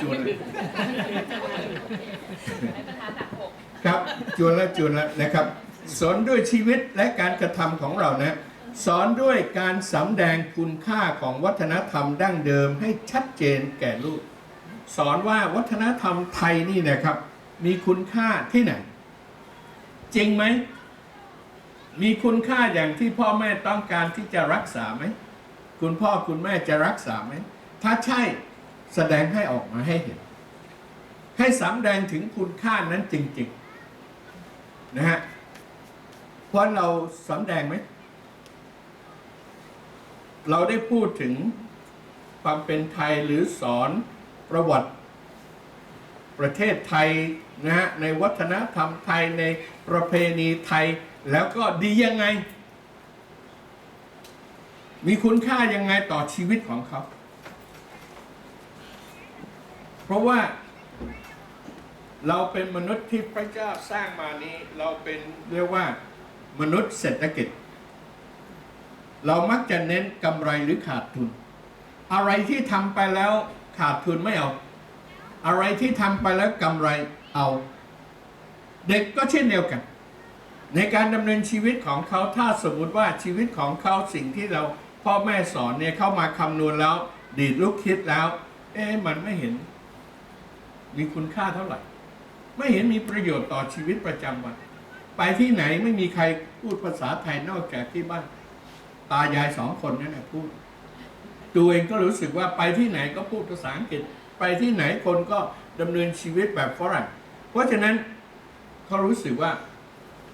จวนเลยให้ประธานหนักหกครับจวนแล้วจวนแล้วนะครับ สอนด้วยชีวิตและการกระทำของเรานะ สอนด้วยการสำแดงคุณค่าของวัฒนธรรมดั้งเดิมให้ชัดเจนแก่ลูก สอนว่าวัฒนธรรมไทยนี่นะครับ มีคุณค่าที่ไหน จริงไหม มีคุณค่าอย่างที่พ่อแม่ต้องการที่จะรักษาไหม คุณพ่อคุณแม่จะรักษาไหม ถ้าใช่ แสดงให้ออกมาให้เห็น ให้สำแดงถึงคุณค่านั้นจริง ๆ นะฮะเพราะเราสำแดงไหม เราได้พูดถึงความเป็นไทยหรือสอนประวัติประเทศไทยนะฮะในวัฒนธรรมไทยในประเพณีไทยแล้วก็ดียังไง มีคุณค่ายังไงต่อชีวิตของเขา เพราะว่าเราเป็นมนุษย์ที่พระเจ้าสร้างมานี้ เราเป็นเรียกว่ามนุษย์เศรษฐกิจ เรามักจะเน้นกำไรหรือขาดทุน อะไรที่ทำไปแล้วขาดทุนไม่เอา อะไรที่ทำไปแล้วกำไรเอา เด็กก็เช่นเดียวกัน ในการดำเนินชีวิตของเขาถ้าสมมุติว่าชีวิตของเขาสิ่งที่เราพ่อแม่สอนเนี่ยเข้ามาคำนวณแล้ว ดีดลูกคิดแล้ว เอ๊ะมันไม่เห็น มีคุณค่าเท่าไหร่ ไม่เห็นมีประโยชน์ต่อชีวิตประจำวัน ไปที่ไหนไม่มีใครพูดภาษาไทยนอกจากที่บ้าน ตายายสองคนนั่นแหละพูด ตัวเองก็รู้สึกว่าไปที่ไหนก็พูดภาษาอังกฤษ ไปที่ไหนคนก็ดำเนินชีวิตแบบฝรั่ง เพราะฉะนั้นเขารู้สึกว่า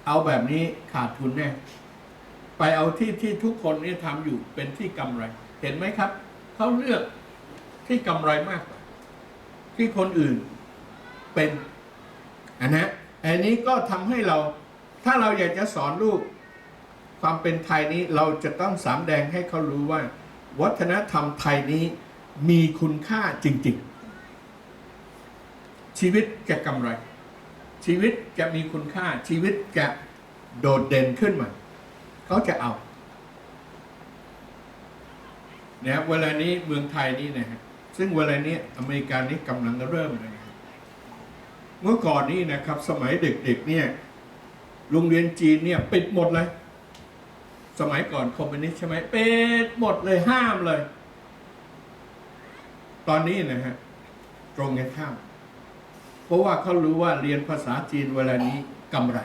เอาแบบนี้ขาดทุนแน่ไปเอาที่ที่ทุกคนนี่ทำอยู่เป็นที่กำไร เห็นไหมครับ เขาเลือกที่กำไรมากกว่า ที่คนอื่นเป็นอันนะอันนี้ก็ทำให้เราถ้าเราอยากจะสอนลูกความเป็นไทยนี้เราจะต้องสามแดงให้เขารู้ว่า วัฒนธรรมไทยนี้มีคุณค่าจริง ๆ ชีวิตจะกำไร ชีวิตจะมีคุณค่าชีวิตจะโดดเด่นขึ้นมาเขาจะเอาเนี่ยเวลานี้เมืองไทยนี่นะฮะ ซึ่งเวลานี้อเมริกานี่กำลังเริ่มเลยเมื่อก่อนนี้นะครับ สมัยเด็กๆเนี่ยโรงเรียนจีนเนี่ยปิดหมดเลย สมัยก่อนคอมมิวนิสต์ใช่ไหมปิดหมดเลยห้ามเลย ตอนนี้นะฮะตรงกันข้ามเพราะว่าเขารู้ว่าเรียนภาษาจีนเวลานี้กำไร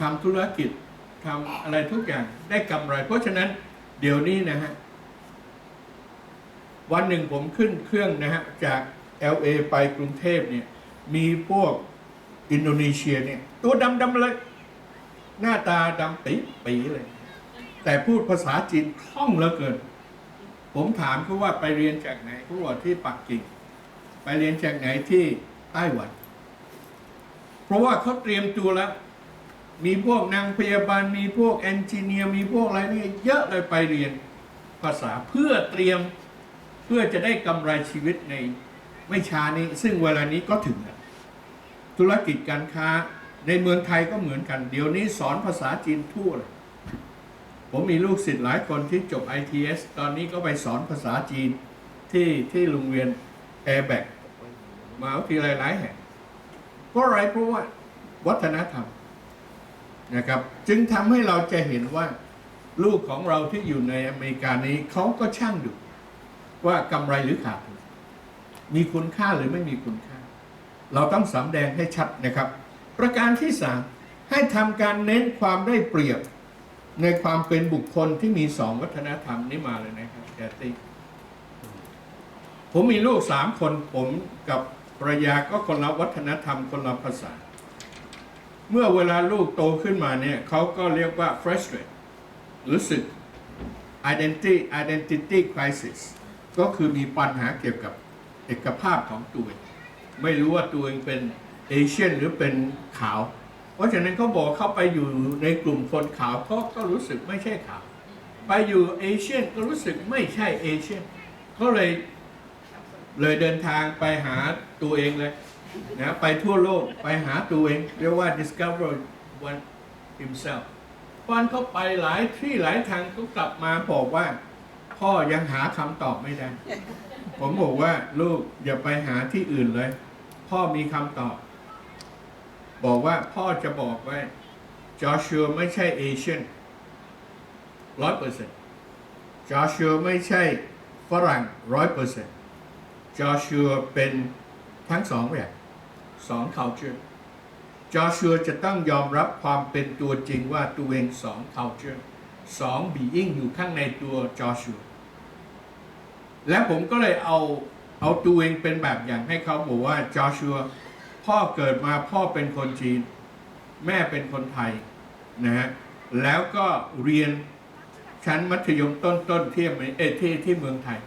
ทำธุรกิจทำอะไรทุกอย่างได้กำไร เพราะฉะนั้นเดี๋ยวนี้นะฮะ วันหนึ่งผมขึ้นเครื่องนะฮะจาก LA ไปกรุงเทพเนี่ยมีพวกอินโดนีเซียเนี่ยตัวดำๆเลย หน้าตาดำปีปีเลย แต่พูดภาษาจีนคล่องเหลือเกิน ผมถามเขาว่าไปเรียนจากไหนเขาบอกที่ปักกิ่ง ไปเรียนจากไหนที่ไต้หวัน เพราะว่าเขาเตรียมตัวแล้ว มีพวกนางพยาบาลมีพวกแอนจิเนียร์มีพวกอะไรนี่เยอะเลยไปเรียนภาษาเพื่อเตรียม เพื่อจะได้กำไรชีวิตในไม่ช้านี้ ซึ่งเวลานี้ก็ถึงธุรกิจการค้าในเมืองไทยก็เหมือนกัน เดี๋ยวนี้สอนภาษาจีนทั่วเลยผมมีลูกศิษย์หลายคนที่จบ ITS ตอนนี้ก็ไปสอนภาษาจีนที่ที่โรงเรียน Airback มาวิทยาลัยหลายแห่งเพราะอะไรเพราะว่าวัฒนธรรมนะครับ จึงทำให้เราจะเห็นว่า ลูกของเราที่อยู่ในอเมริกานี้เขาก็ช่างดู ว่ากำไรหรือขาดทุนมีคุณค่าหรือไม่มีคุณค่า เราต้องสำแดงให้ชัดนะครับ ประการที่สามให้ทำการเน้นความได้เปรียบในความเป็นบุคคลที่มีสองวัฒนธรรมนี่มาเลยนะครับแกตี้ผมมีลูกสามคนผมกับภรรยาก็คนละวัฒนธรรมคนละภาษา เมื่อเวลาลูกโตขึ้นมาเนี่ยเขาก็เรียกว่า frustrate รู้สึก identity identity crisis ก็คือมีปัญหาเกี่ยวกับเอกภาพของตัวเองไม่รู้ว่าตัวเองเป็นเอเชียนหรือเป็นขาว เพราะฉะนั้นเขาบอกเข้าไปอยู่ในกลุ่มคนขาวเขาก็รู้สึกไม่ใช่ขาว ไปอยู่เอเชียนก็รู้สึกไม่ใช่เอเชียนเขาเลยเลยเดินทางไปหาตัวเองเลยนะไปทั่วโลกไปหาตัวเอง เรียกว่า discover one himself ตอนเขาไปหลายที่หลายทางเขากลับมาบอกว่า พ่อยังหาคำตอบไม่ได้ ผมบอกว่าลูกอย่าไปหาที่อื่นเลย พ่อมีคำตอบ บอกว่าพ่อจะบอกไว้จอชัวไม่ใช่เอเชียนร้อยเปอร์เซ็นต์จอชัวไม่ใช่ฝรั่งร้อยเปอร์เซ็นต์จอชัวเป็นทั้งสองแบบสอง culture จอชัวจะต้องยอมรับความเป็นตัวจริงว่าตัวเองสอง culture สอง being อยู่ข้างในตัวจอชัว และผมก็เลยเอาเอาตัวเองเป็นแบบอย่างให้เขาบอกว่าจอชัวพ่อเกิดมาพ่อเป็นคนจีน แม่เป็นคนไทยนะฮะแล้วก็เรียนชั้นมัธยมต้นๆที่เมริเอที่ที่เมืองไทย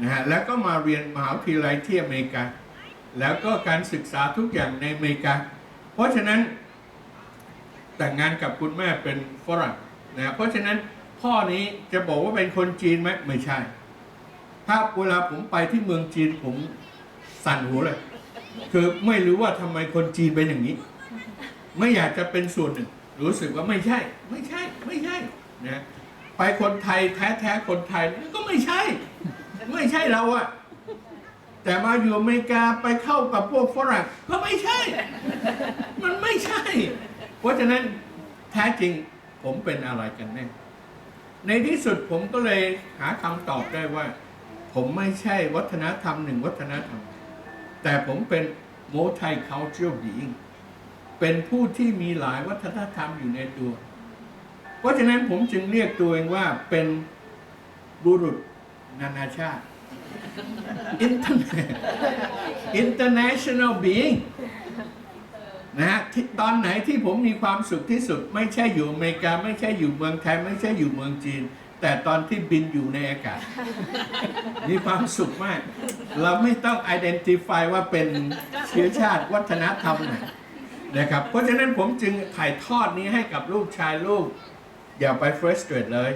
นะฮะแล้วก็มาเรียนมหาวิทยาลัยที่อเมริกา แล้วก็การศึกษาทุกอย่างในอเมริกา เพราะฉะนั้นแต่งงานกับคุณแม่เป็นฝรั่งนะเพราะฉะนั้นพ่อนี้จะบอกว่าเป็นคนจีนไหมไม่ใช่ ถ้าเวลาผมไปที่เมืองจีนผมสั่นหัวเลย คือไม่รู้ว่าทำไมคนจีนเป็นอย่างนี้ ไม่อยากจะเป็นส่วนหนึ่ง รู้สึกว่าไม่ใช่ ไม่ใช่ ไม่ใช่นะไปคนไทยแท้ๆคนไทยก็ไม่ใช่ ไม่ใช่เราอะแต่มาอยู่อเมริกาไปเข้ากับพวกฝรั่งก็ไม่ใช่ มันไม่ใช่ เพราะฉะนั้นแท้จริงผมเป็นอะไรกันแน่ในที่สุดผมก็เลยหาคำตอบได้ว่า ผมไม่ใช่วัฒนธรรมหนึ่งวัฒนธรรม แต่ผมเป็น multicultural being เป็นผู้ที่มีหลายวัฒนธรรมอยู่ในตัว เพราะฉะนั้นผมจึงเรียกตัวเองว่าเป็นบุรุษนานาชาติ Interna- international being นะฮะที่ตอนไหนที่ผมมีความสุขที่สุด ไม่ใช่อยู่อเมริกา ไม่ใช่อยู่เมืองไทย ไม่ใช่อยู่เมืองจีน แต่ตอนที่บินอยู่ในอากาศ มีความสุขมาก เราไม่ต้อง identify ว่าเป็นเชื้อชาติวัฒนธรรมไหนนะครับ เพราะฉะนั้นผมจึงถ่ายทอดนี้ให้กับลูกชายลูก อย่าไป frustrate เลย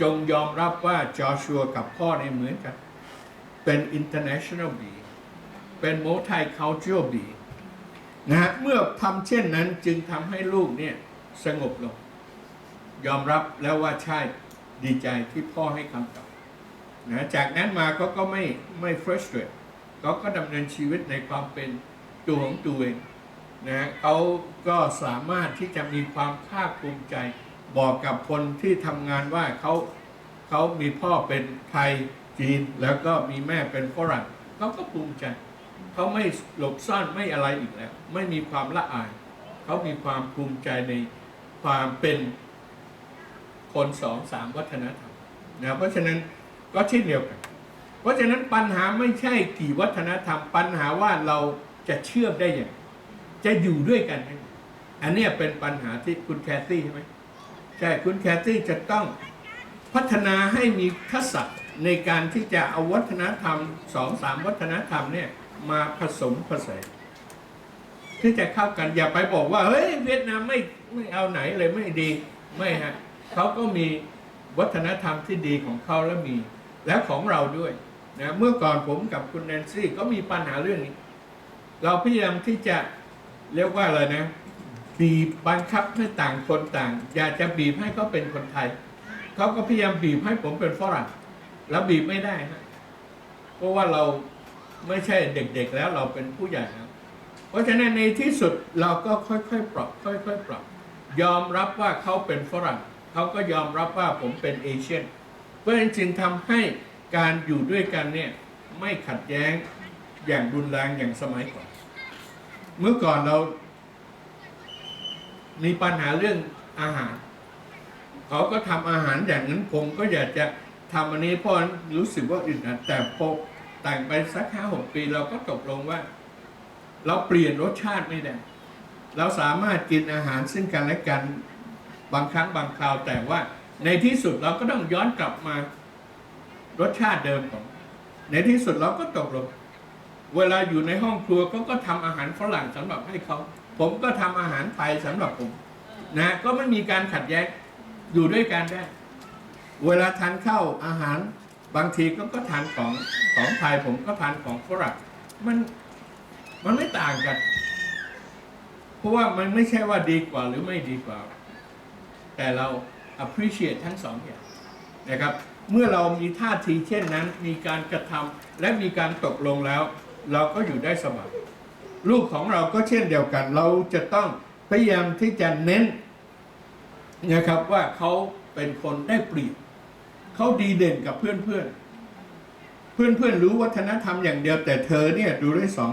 จงยอมรับว่าจอชัวกับพ่อในเหมือนกัน เป็น international being เป็น multicultural being นะฮะเมื่อทำเช่นนั้นจึงทำให้ลูกเนี่ยสงบลง ยอมรับแล้วว่าใช่ ดีใจที่พ่อให้คำตอบนะจากนั้นมาก็ก็ไม่ไม่ frustrate เขาก็ดำเนินชีวิตในความเป็นตัวของตัวเองนะฮะเขาก็สามารถที่จะมีความภาคภูมิใจ บอกกับคนที่ทำงานว่าเขาเขามีพ่อเป็นไทยจีน แล้วก็มีแม่เป็นฝรั่งเขาก็ภูมิใจ เขาไม่หลบซ่อนไม่อะไรอีกแล้ว ไม่มีความละอาย เขามีความภูมิใจในความเป็น คนสองสามวัฒนธรรมนะเพราะฉะนั้นก็เช่นเดียวกัน เพราะฉะนั้นปัญหาไม่ใช่กี่วัฒนธรรม ปัญหาว่าเราจะเชื่อมได้อย่างจะอยู่ด้วยกัน อันนี้เป็นปัญหาที่คุณแคทตี้ใช่ไหมใช่คุณแคทตี้จะต้องพัฒนาให้มีทักษะในการที่จะเอาวัฒนธรรมสองสามวัฒนธรรมเนี่ยมาผสมผสานที่จะเข้ากันอย่าไปบอกว่าเฮ้ยเวียดนามไม่ไม่เอาไหนเลยไม่ดีไม่ฮะ เขาก็มีวัฒนธรรมที่ดีของเขาและมี และของเราด้วยนะเมื่อก่อนผมกับคุณแนนซี่ก็มีปัญหาเรื่องนี้ เราพยายามที่จะเรียกว่าอะไรนะ บีบบังคับให้ต่างคนต่าง อยากจะบีบให้เขาเป็นคนไทย เขาก็พยายามบีบให้ผมเป็นฝรั่งแล้วบีบไม่ได้นะเพราะว่าเราไม่ใช่เด็กๆแล้วเราเป็นผู้ใหญ่แล้วเพราะฉะนั้นในที่สุดเราก็ค่อยๆปรับค่อยๆปรับ ยอมรับว่าเขาเป็นฝรั่ง เขาก็ยอมรับว่าผมเป็นเอเชียน เพราะฉะนั้นจึงทำให้การอยู่ด้วยกันเนี่ยไม่ขัดแย้งอย่างรุนแรงอย่างสมัยก่อน เมื่อก่อนเรา มีปัญหาเรื่องอาหาร เขาก็ทำอาหารอย่างนั้นผมก็อยากจะทำอันนี้เพราะรู้สึกว่าอึดอัดแต่พอแต่งไปสักห้าหกปีเราก็ตกลงว่า เราเปลี่ยนรสชาติไม่ได้ เราสามารถกินอาหารซึ่งกันและกัน บางครั้งบางคราวแต่ว่าในที่สุดเราก็ต้องย้อนกลับมารสชาติเดิมของ ในที่สุดเราก็ตกลง เวลาอยู่ในห้องครัวเขาก็ทำอาหารฝรั่งสำหรับให้เขา ผมก็ทำอาหารไทยสำหรับผม นะก็ไม่มีการขัดแย้งอยู่ด้วยกันได้ เวลาทานข้าวอาหารบางทีก็ก็ทานของของไทยผมก็ทานของฝรั่งมันมันไม่ต่างกัน เพราะว่ามันไม่ใช่ว่าดีกว่าหรือไม่ดีกว่า แต่เรา appreciate ทั้งสองอย่างนะครับ เมื่อเรามีท่าทีเช่นนั้น มีการกระทำและมีการตกลงแล้ว เราก็อยู่ได้สบายลูกของเราก็เช่นเดียวกัน เราจะต้องพยายามที่จะเน้นนะครับว่าเขาเป็นคนได้เปรียบเขาดีเด่นกับเพื่อนเพื่อนเพื่อนเพื่อนรู้วัฒนธรรมอย่างเดียว แต่เธอเนี่ยดูได้สอง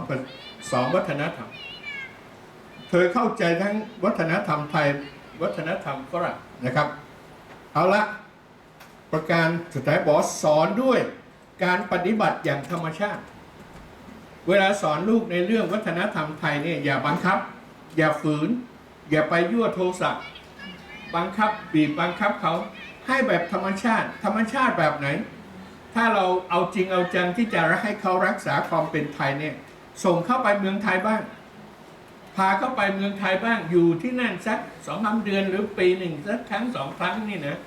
สองวัฒนธรรม เธอเข้าใจทั้งวัฒนธรรมไทย วัฒนธรรมฝรั่งนะครับ เอาละประการสุดท้ายบอสอนด้วยการปฏิบัติอย่างธรรมชาติ เวลาสอนลูกในเรื่องวัฒนธรรมไทยเนี่ยอย่าบังคับ อย่าฝืน อย่าไปยั่วโทสะบังคับบีบบังคับเขาให้แบบธรรมชาติ ธรรมชาติแบบไหน ถ้าเราเอาจริงเอาจังที่จะให้เขารักษาความเป็นไทยเนี่ยส่งเข้าไปเมืองไทยบ้าง พาเข้าไปเมืองไทยบ้างอยู่ที่นั่นสักสองสามเดือนหรือปีหนึ่งสักครั้งสองครั้งนี่นะ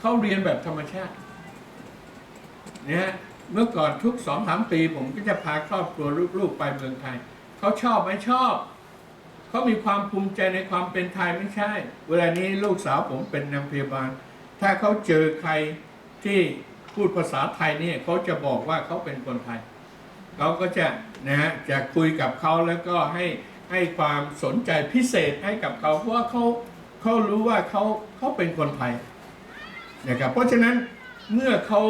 เขาเรียนแบบธรรมชาติเนะฮะเมื่อก่อนทุกสองสามปี ผมก็จะพาครอบครัวลูกๆไปเมืองไทยเขาชอบไหมชอบเขามีความภูมิใจในความเป็นไทยไม่ใช่ เวลานี้ลูกสาวผมเป็นนางพยาบาล ถ้าเขาเจอใครที่พูดภาษาไทยเนี่ยเขาจะบอกว่าเขาเป็นคนไทยเราก็จะนะฮะจะคุยกับเขาแล้วก็ให้ ให้ความสนใจพิเศษให้กับเขาเพราะว่าเขาเขารู้ว่าเขาเขาเป็นคนไทยนะครับเพราะฉะนั้นเมื่อเขา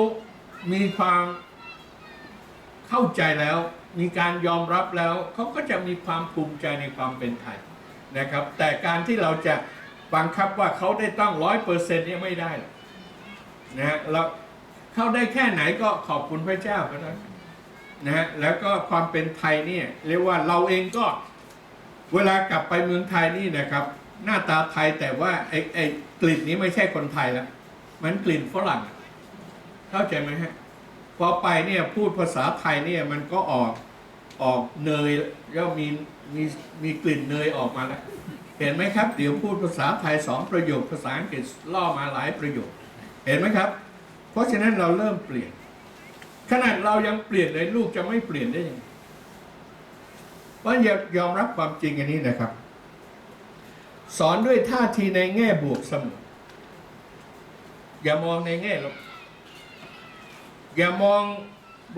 มีความเข้าใจแล้ว มีการยอมรับแล้วเขาก็จะมีความภูมิใจในความเป็นไทยนะครับ แต่การที่เราจะบังคับว่าเขาได้ต้องร้อยเปอร์เซ็นต์เนี่ยไม่ได้นะฮะเราเข้าได้แค่ไหนก็ขอบคุณพระเจ้าก็ได้นะฮะแล้วก็ความเป็นไทยเนี่ยเรียกว่าเราเองก็ เวลากลับไปเมืองไทยนี่นะครับ หน้าตาไทยแต่ว่าไอ้ไอ้กลิ่นนี้ไม่ใช่คนไทยล้วมันกลิ่นฝรั่ง เข้าใจไหมฮะพอไปเนี่ยพูดภาษาไทยเนี่ยมันก็ออกออกเนยแล้วมีมีมีกลิ่นเนยออกมาแล้วเห็นไหมครับ เดี๋ยวพูดภาษาไทยสองประโยคภาษาอังกฤษล่อมาหลายประโยค เห็นไหมครับ เพราะฉะนั้นเราเริ่มเปลี่ยน ขนาดเรายังเปลี่ยนเลยลูกจะไม่เปลี่ยนได้ยังไง เพราะอย่ายอมรับความจริงอันนี้นะครับ สอนด้วยท่าทีในแง่บวกเสมออย่ามองในแง่ลบอย่ามอง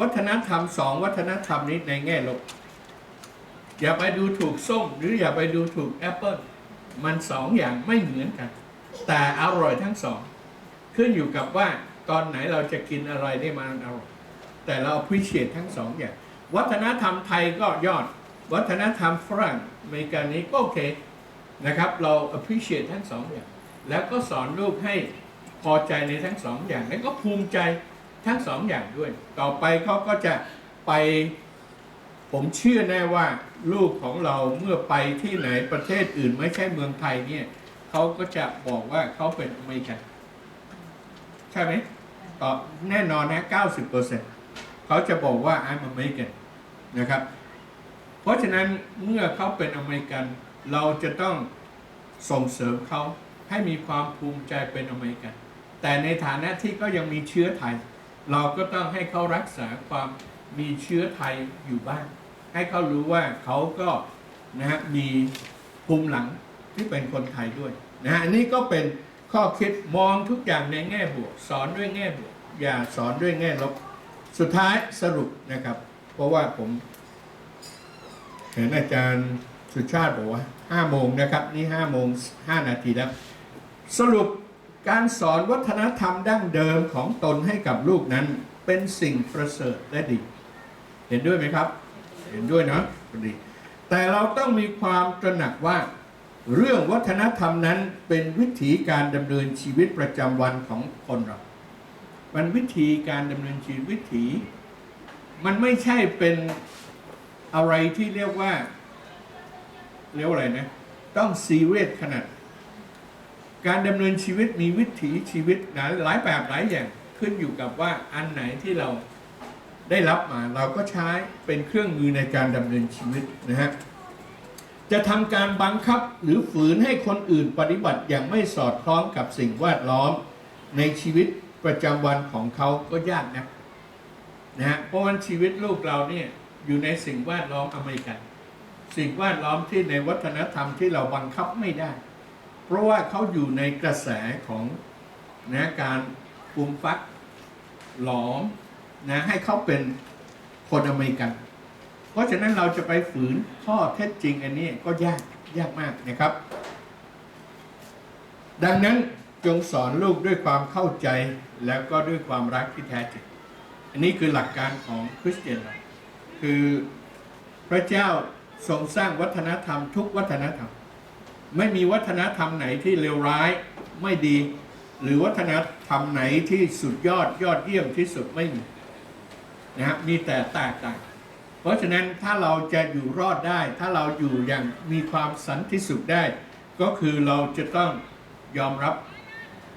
วัฒนธรรมสองวัฒนธรรมนี้ในแง่ลบอย่าไปดูถูกส้ม หรืออย่าไปดูถูกแอปเปิลมันสองอย่างไม่เหมือนกัน แต่อร่อยทั้งสอง ขึ้นอยู่กับว่าตอนไหนเราจะกินอะไรนี่มันอร่อยแต่เรา appreciate ทั้งสองอย่าง วัฒนธรรมไทยก็ยอด วัฒนธรรมฝรั่งอเมริกันนี้ก็โอเคนะครับ เรา appreciate ทั้งสองอย่าง แล้วก็สอนลูกให้พอใจในทั้งสองอย่าง แล้วก็ภูมิใจทั้งสองอย่างด้วย ต่อไปเขาก็จะไปผมเชื่อแน่ว่าลูกของเราเมื่อไปที่ไหนประเทศอื่นไม่ใช่เมืองไทยเนี่ยเขาก็จะบอกว่าเขาเป็นอเมริกัน ใช่ไหมตอบแน่นอนนะ90%เขาจะบอกว่า I'm American นะครับ เพราะฉะนั้นเมื่อเขาเป็นอเมริกัน เราจะต้องส่งเสริมเขาให้มีความภูมิใจเป็นอเมริกัน แต่ในฐานะที่ก็ยังมีเชื้อไทย เราก็ต้องให้เขารักษาความมีเชื้อไทยอยู่บ้าง ให้เขารู้ว่าเขาก็นะฮะมีภูมิหลังที่เป็นคนไทยด้วยนะฮะอันนี้ก็เป็นข้อคิดมองทุกอย่างในแง่บวก สอนด้วยแง่บวก อย่าสอนด้วยแง่ลบสุดท้ายสรุปนะครับ เพราะว่าผม เห็นอาจารย์สุชาติบอกว่า5โมงนะครับ นี่5โมง5นาทีแล้ว สรุปการสอนวัฒนธรรมดั้งเดิมของตนให้กับลูกนั้น เป็นสิ่งประเสริฐและดี เห็นด้วยไหมครับ เห็นด้วยเนาะดีแต่เราต้องมีความตระหนักว่า เรื่องวัฒนธรรมนั้นเป็นวิถีการดำเนินชีวิตประจำวันของคนเรา มันวิธีการดำเนินชีวิตวิถี มันไม่ใช่เป็น อะไรที่เรียกว่าเรียกว่าอะไรนะ ต้องซีเรียสขนาด การดำเนินชีวิตมีวิถีชีวิตหลายหลายแบบหลายอย่างขึ้นอยู่กับว่าอันไหนที่เราได้รับมาเราก็ใช้เป็นเครื่องมือในการดำเนินชีวิตนะฮะจะทำการบังคับหรือฝืนให้คนอื่นปฏิบัติอย่างไม่สอดคล้องกับสิ่งแวดล้อมในชีวิตประจำวันของเขาก็ยากนะนะฮะเพราะว่าชีวิตลูกเราเนี่ย อยู่ในสิ่งแวดล้อมอเมริกัน สิ่งแวดล้อมที่ในวัฒนธรรมที่เราบังคับไม่ได้ เพราะว่าเขาอยู่ในกระแสของนะการปรุมฟักหลอมนะให้เขาเป็นคนอเมริกัน เพราะฉะนั้นเราจะไปฝืนข้อเท็จจริงอันนี้ก็ยากยากมากนะครับ ดังนั้นจงสอนลูกด้วยความเข้าใจแล้วก็ด้วยความรักที่แท้จริง อันนี้คือหลักการของคริสเตียนเรา คือพระเจ้าทรงสร้างวัฒนธรรมทุกวัฒนธรรม ไม่มีวัฒนธรรมไหนที่เลวร้ายไม่ดี หรือวัฒนธรรมไหนที่สุดยอดยอดเยี่ยมที่สุดไม่มีนะครับมีแต่แตกต่างเพราะฉะนั้นถ้าเราจะอยู่รอดได้ ถ้าเราอยู่อย่างมีความสันติสุขได้ ก็คือเราจะต้องยอมรับ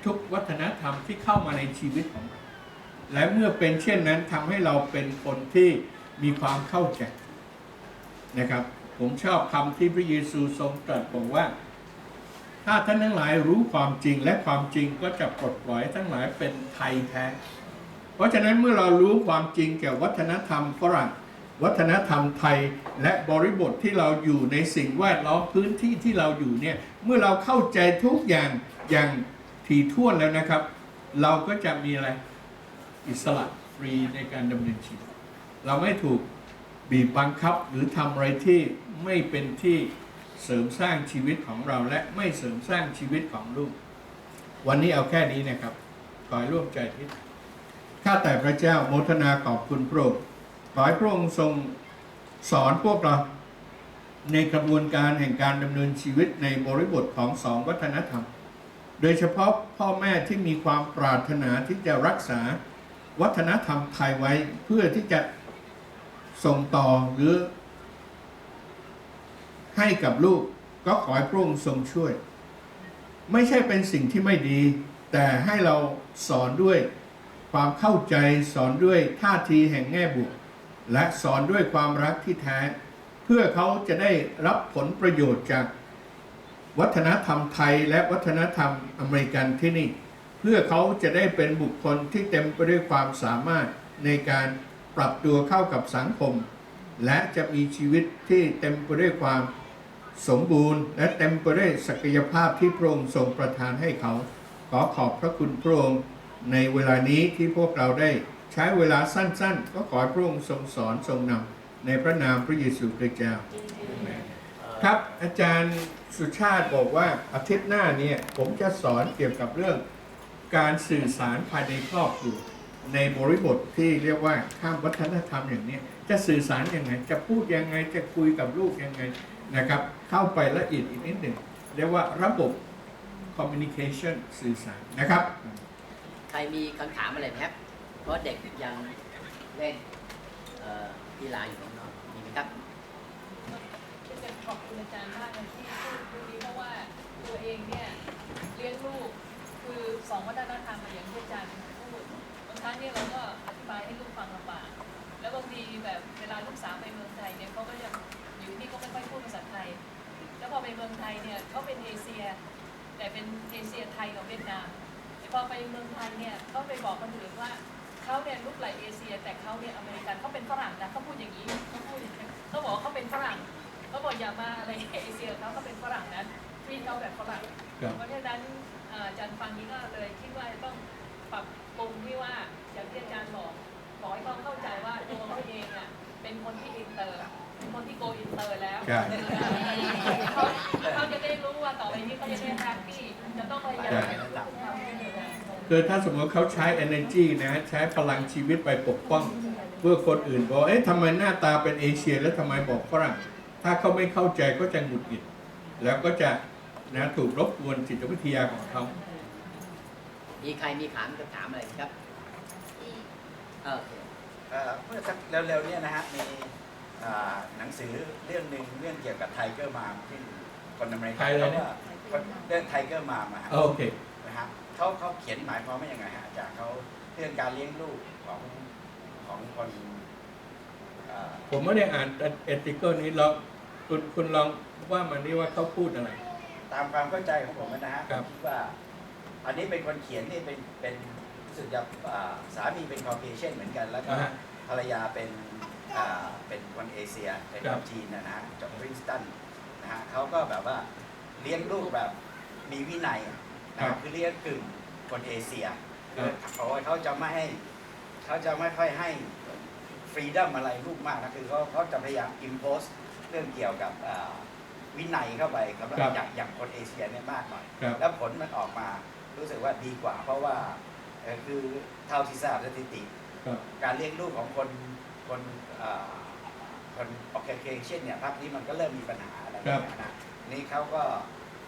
ทุกวัฒนธรรมที่เข้ามาในชีวิตของเราและเมื่อเป็นเช่นนั้นทำให้เราเป็นคนที่ มีความเข้าใจนะครับ ผมชอบคำที่พระเยซูทรงตรัสบอกว่า ถ้าท่านทั้งหลายรู้ความจริงและความจริงก็จะปลดปล่อยทั้งหลายเป็นไทยแท้ เพราะฉะนั้นเมื่อเรารู้ความจริงเกี่ยววัฒนธรรมฝรั่งวัฒนธรรมไทยและบริบทที่เราอยู่ในสิ่งแวดล้อมพื้นที่ที่เราอยู่เนี่ยเมื่อเราเข้าใจทุกอย่างอย่างถี่ถ้วนแล้วนะครับ เราก็จะมีอะไรอิสระฟรีในการดำเนินชีวิต เราไม่ถูกบีบบังคับหรือทำอะไรที่ไม่เป็นที่เสริมสร้างชีวิตของเราและไม่เสริมสร้างชีวิตของลูก วันนี้เอาแค่นี้นะครับขอให้ร่วมใจทิศข้าแต่พระเจ้าโมทนาขอบคุณพระองค์ขอให้พระองค์ทรงสอนพวกเราในกระบวนการแห่งการดำเนินชีวิตในบริบทของสองวัฒนธรรม โดยเฉพาะพ่อแม่ที่มีความปรารถนาที่จะรักษาวัฒนธรรมไทยไว้เพื่อที่จะ ส่งต่อหรือ ให้กับลูกก็ขอให้พระองค์ทรงช่วย ไม่ใช่เป็นสิ่งที่ไม่ดี แต่ให้เราสอนด้วยความเข้าใจสอนด้วยท่าทีแห่งแง่บวก และสอนด้วยความรักที่แท้ เพื่อเขาจะได้รับผลประโยชน์จากวัฒนธรรมไทยและวัฒนธรรมอเมริกันที่นี่ เพื่อเขาจะได้เป็นบุคคลที่เต็มไปด้วยความสามารถในการ ปรับตัวเข้ากับสังคม และจะมีชีวิตที่เต็มไปด้วยความสมบูรณ์ และเต็มไปด้วยศักยภาพที่พระองค์ทรงประทานให้เขา ขอขอบพระคุณพระองค์ในเวลานี้ที่พวกเราได้ใช้เวลาสั้นๆ ก็ขอให้พระองค์ทรงสอนทรงนำในพระนามพระเยซูคริสต์เจ้าครับอาจารย์สุชาติบอกว่าอาทิตย์หน้าเนี่ยผมจะสอนเกี่ยวกับเรื่องการสื่อสารภายในครอบครัว ในบริบทที่เรียกว่าข้ามวัฒนธรรมอย่างเนี้ยจะสื่อสารยังไง จะพูดยังไงจะคุยกับลูกยังไงนะครับ เข้าไปละเอียดอีกนิดหนึ่งเรียกว่าระบบ communication สื่อสารนะครับ ใครมีคำถามอะไรไหมครับ เพราะเด็กยังเล่นเอ่อกีฬาอยู่ข้างนอกมีไหมครับก็จะขอบคุณอาจารย์มากเลยที่พูดตรงนี้เพราะว่าตัวเองเนี่ยเลี้ยงลูกคือสองวัฒนธรรมมาอย่างที่อาจารย์พูดบาง ครั้งเนี่ยเราก็อธิบายให้ลูกฟังลำบาก แล้วบางทีแบบเวลาลูกสาวไปเมืองไทยเนี่ยเขาก็จะอยู่ที่เขาไม่ค่อยพูดภาษาไทย แล้วพอไปเมืองไทยเนี่ยเขาเป็นเอเชีย แต่เป็นเอเชียไทยกับเวียดนามแต่พอไปเมืองไทยเนี่ยก็ไปบอกคนอื่นว่าเขาเนี่ยลูกไหลเอเชีย แต่เขาเนี่ยอเมริกันเขาเป็นฝรั่งนะเขาพูดอย่างนี้เขาพูดอย่างนี้เขาบอกว่าเขาเป็นฝรั่งเขาบอกอย่ามาอะไรเอเชียเขาก็เป็นฝรั่งนะที่เขาแบบฝรั่งครับเพราะฉะนั้นเอ่ออาจารย์ฟังนี้ก็เลยคิดว่าจะต้องปรับ ปรุงที่ว่าอย่างที่อาจารย์บอกบอกให้เขาเข้าใจว่าตัวเขาเองอะเป็นคนที่อินเตอร์เป็นคนที่โกอินเตอร์แล้วใช่เขาเขาจะได้รู้ว่าต่อไปนี้เขาจะได้แฮปปี้จะต้องพยายามคือถ้าสมมติเขาใช้ energy นะใช้พลังชีวิตไปปกป้อง เพื่อคนอื่นบอกเอ๊ะทำไมหน้าตาเป็นเอเชียแล้วทำไมบอกฝรั่ง ถ้าเขาไม่เข้าใจก็จะหงุดหงิด แล้วก็จะนะถูกรบกวนจิตวิทยาของเขา มีใครมีถามคำถามอะไรไหมครับเออโอเคเอ่อเมื่อสักเร็วๆเนี่ยนะฮะมีอ่าหนังสือเรื่องหนึ่งเรื่องเกี่ยวกับไทเกอร์มามที่คนอเมริกัใครนเลยเขาเนี่ยว่าคนเรื่องไทเกอร์มามอะฮะโอเคนะฮะเขาเขาเขียนหมายความว่ายังไงฮะจากเขาเรื่องการเลี้ยงลูกของของคนอ่าผมไม่ได้อ่านเอติเกิลนี้เราคุณคุณลองว่ามันนี่ว่าเขาพูดอะไร ตามความเข้าใจของผมนะฮะครับคิดว่า อันนี้เป็นคนเขียนนี่เป็นเป็นรู้สึกจะอ่าสามีเป็นคอเคเชียนเหมือนกันแล้วก็อ่าฮะภรรยาเป็นอ่าเป็นคนเอเชียเป็นคครับนจีนนะฮะจากปรินสตันนะฮะเขาก็แบบว่าเลี้ยงลูกแบบมีวินัยนะคครัรับบคือเลี้ยงกึ่งคนเอเชียครับเขาเขาจะไม่ให้เขาจะไม่ค่อยให้ฟรีดัมอะไรลูกมากนะคือเขาเขาจะพยายามอิมโพสเรื่องเกี่ยวกับอ่าวินัยเข้าไปครับครับอย่างอย่างคนเอเชียเนี่ยมากหน่อย ครับ แล้วผลมันออกมา รู้สึกว่าดีกว่า เพราะว่าเอ่อคือเท่าที่ทราบสถิติ ครับ การเลี้ยงลูกของคนคนอ่าคนออเคเคเช่นเนี่ยพักนี้มันก็เริ่มมีปัญหาอะไรอย่างเงี้ยนะนี่เขาก็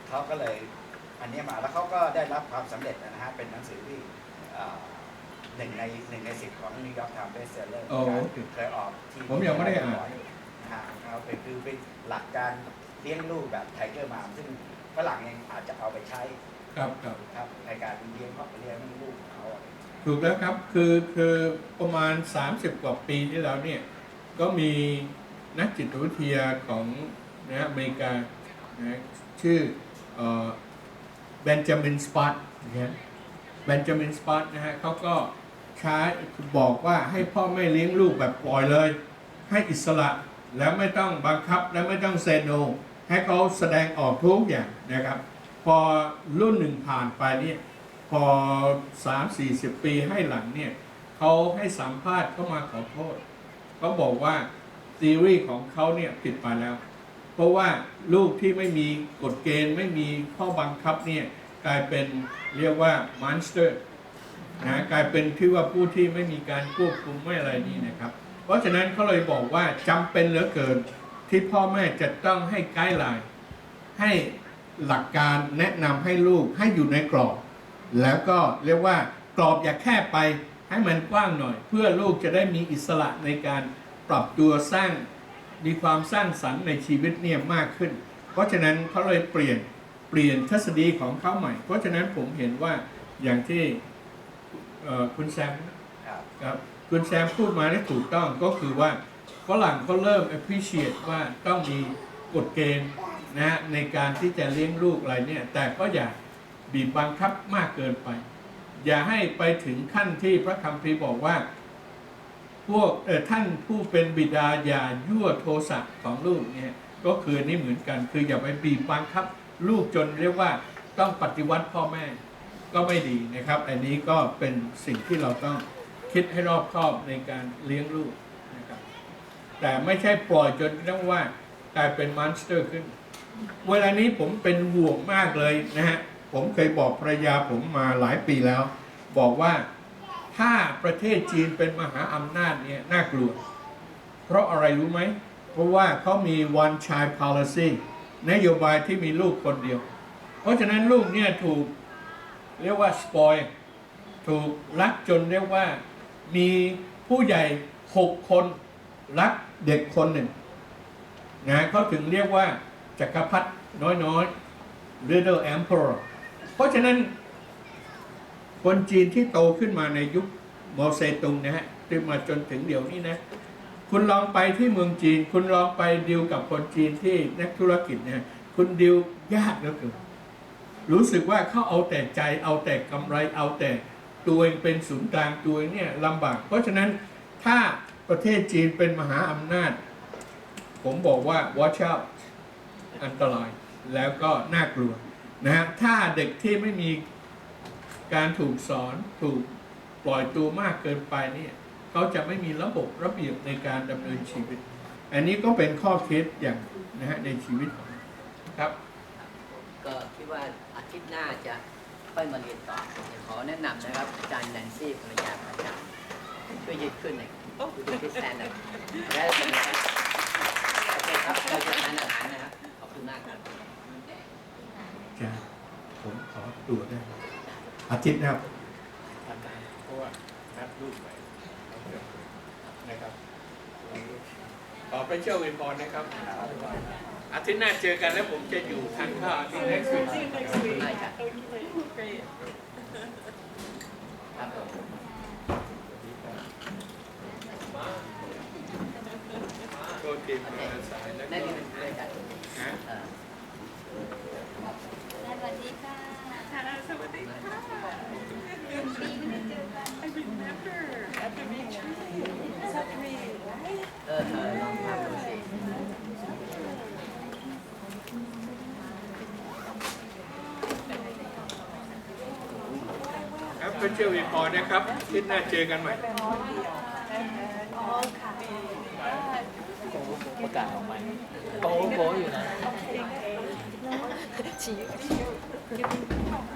เขาก็เลยอันเนี้ยมาแล้วเขาก็ได้รับความสำเร็จนะฮะเป็นหนังสือที่อ่าหนึ่งในหนึ่งในสิบของนิวยอร์กไทม์เบสเซอร์เลอร์โอ้โอเคเคยออกที่ผมยังไม่ได้อ่าน นะฮะเขาเป็นคือเป็นหลักการเลี้ยงลูกแบบไทเกอร์มามซึ่งฝรั่งเองอาจจะเอาไปใช้ ครับครับครับในการเลี้ยงครอบเลี้ยงลูกของเขาอะไรอย่างเงี้ยถูกแล้วครับคือคือประมาณ 30 กว่าปีที่แล้วเนี่ยก็มีนักจิตวิทยาของนะฮะอเมริกานะชื่อเบนจามินสปอตนะฮะเบนจามินสปอตนะฮะเขาก็ใช้บอกว่าให้พ่อแม่เลี้ยงลูกแบบปล่อยเลย ให้อิสระแล้วไม่ต้องบังคับและไม่ต้องเซโนให้เขาแสดงออกทุกอย่างนะครับ พอรุ่นหนึ่งผ่านไปเนี่ยพอ3 4 0ปีให้หลังเนี่ยเขาให้สัมภาษณ์เข้ามาขอโทษเขาบอกว่าซีรีส์ของเขาเนี่ยผิดไปแล้ว เพราะว่าลูกที่ไม่มีกฎเกณฑ์ไม่มีข้อบังคับเนี่ยกลายเป็นเรียกว่ามอนสเตอร์นะกลายเป็นที่ว่าผู้ที่ไม่มีการควบคุมไม่อะไรนี่นะครับ เพราะฉะนั้นเขาเลยบอกว่าจำเป็นเหลือเกินที่พ่อแม่จะต้องให้ไกด์ไลน์ให้ หลักการแนะนำให้ลูกให้อยู่ในกรอบ แล้วก็เรียกว่ากรอบอย่าแคบไปให้มันกว้างหน่อย เพื่อลูกจะได้มีอิสระในการปรับตัวสร้างมีความสร้างสรรค์ในชีวิตเนี่ยมากขึ้น เพราะฉะนั้นเขาเลยเปลี่ยนเปลี่ยนทฤษฎีของเขาใหม่ เพราะฉะนั้นผมเห็นว่าอย่างที่เอ่อคุณแซมครับ ครับคุณแซมพูดมาได้ถูกต้องก็คือว่าฝรั่งก็เริ่ม appreciate ว่าต้องมีกฎเกณฑ์ นะในการที่จะเลี้ยงลูกอะไรเนี่ย แต่ก็อย่าบีบบังคับมากเกินไป อย่าให้ไปถึงขั้นที่พระคัมภีร์บอกว่า พวกเออท่านผู้เป็นบิดาอย่ายั่วโทสะของลูกเนี่ยก็คือนี่เหมือนกัน คืออย่าไปบีบบังคับ ลูกจนเรียกว่าต้องปฏิวัติพ่อแม่ก็ไม่ดีนะครับ อันนี้ก็เป็นสิ่งที่เราต้องคิดให้รอบคอบในการเลี้ยงลูกนะครับ แต่ไม่ใช่ปล่อยจนต้องว่ากลายเป็นมอนสเตอร์ขึ้น เวลานี้ผมเป็นห่วงมากเลยนะฮะ ผมเคยบอกภรรยาผมมาหลายปีแล้ว บอกว่าถ้าประเทศจีนเป็นมหาอำนาจเนี่ยน่ากลัว เพราะอะไรรู้ไหม เพราะว่าเขามี one child policy นโยบายที่มีลูกคนเดียว เพราะฉะนั้นลูกเนี่ยถูกเรียกว่าสปอยถูกรักจนเรียกว่ามีผู้ใหญ่หกคนรักเด็กคนหนึ่งนะเขาถึงเรียกว่า จักรพรรดิน้อยๆ little emperor เพราะฉะนั้น คนจีนที่โตขึ้นมาในยุคโมเซตุงนะฮะที่มาจนถึงเดี๋ยวนี้นะ คุณลองไปที่เมืองจีน คุณลองไปดิวกับคนจีนที่นักธุรกิจเนี่ยคุณดิวยากเหลือเกินรู้สึกว่าเขาเอาแต่ใจเอาแต่กำไรเอาแต่ตัวเองเป็นศูนย์กลางตัวเองเนี่ยลำบาก เพราะฉะนั้นถ้าประเทศจีนเป็นมหาอำนาจ ผมบอกว่า watch out อันตรายแล้วก็น่ากลัวนะฮะถ้าเด็กที่ไม่มีการถูกสอนถูกปล่อยตัวมากเกินไปเนี่ยเขาจะไม่มีระบบระเบียบในการดำเนินชีวิต อันนี้ก็เป็นข้อคิดอย่างนะฮะในชีวิตของครับ ก็คิดว่าอาทิตย์หน้าจะค่อยมาเรียนต่อเดี๋ยวขอแนะนำนะครับอาจารย์แนนซี่ภรรยาของอาจารย์ช่วยยืดขึ้นหน่อยยืดขึ้นแซนหน่อยแล้วเป็นไงครับโอเคครับเราจะทานอาหารนะครับ ขอบคุณมากครับ อาจารย์ ผมขอตัวได้ไหมอาทิตย์นะครับเพราะว่านัดลูกไปนะครับขอไปเชื่อเวนพรนะครับ อาทิตย์หน้าเจอกันแล้วผมจะอยู่ทานข้าวอาทิตย์ next week See you next week. Bye, Jack. Okay, great. ครับผมโทษทีมาสายแล้วนั่นก็ นี่เป็นอาจารย์ ฮะ เอ่อ สวัสดีค่ะ สวัสดีค่ะ เป็นปีไม่ได้เจอกัน I remember after being trained. So great, right? เออเออลองทำดูสิครับไป special report นะครับอาที่หน้าเจอกันใหม่ ประกาศออกมาโป๊ะโป๊ะอยู่นะป